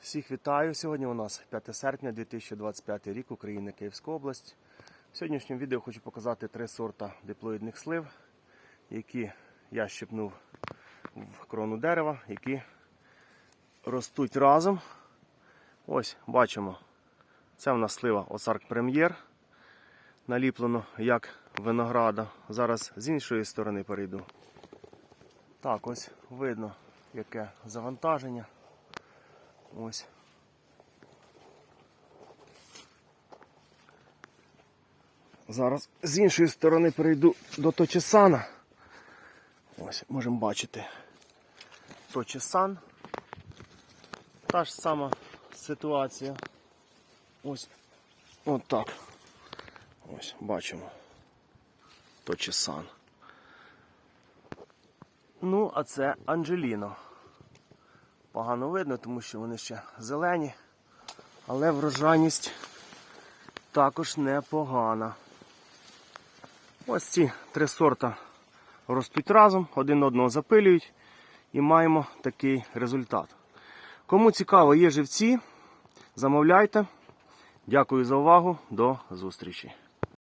Всіх вітаю! Сьогодні у нас 5 серпня 2025 рік, Україна, Київська область. В сьогоднішньому відео хочу показати три сорта диплоїдних слив, які я щепнув в крону дерева, які ростуть разом. Ось бачимо, це в нас слива Осарк Прем'єр. Наліплено як винограда. Зараз з іншої сторони перейду. Так, ось видно, яке завантаження. Ось. Зараз з іншої сторони перейду до Точесана. Ось, можемо бачити. Точесан. Та ж сама ситуація. Ось. От так. Ось, бачимо. Точесан. Ну, а це Анджеліно. Погано видно, тому що вони ще зелені, але врожайність також непогана. Ось ці три сорта ростуть разом, один одного запилюють і маємо такий результат. Кому цікаво, є живці, замовляйте. Дякую за увагу. До зустрічі.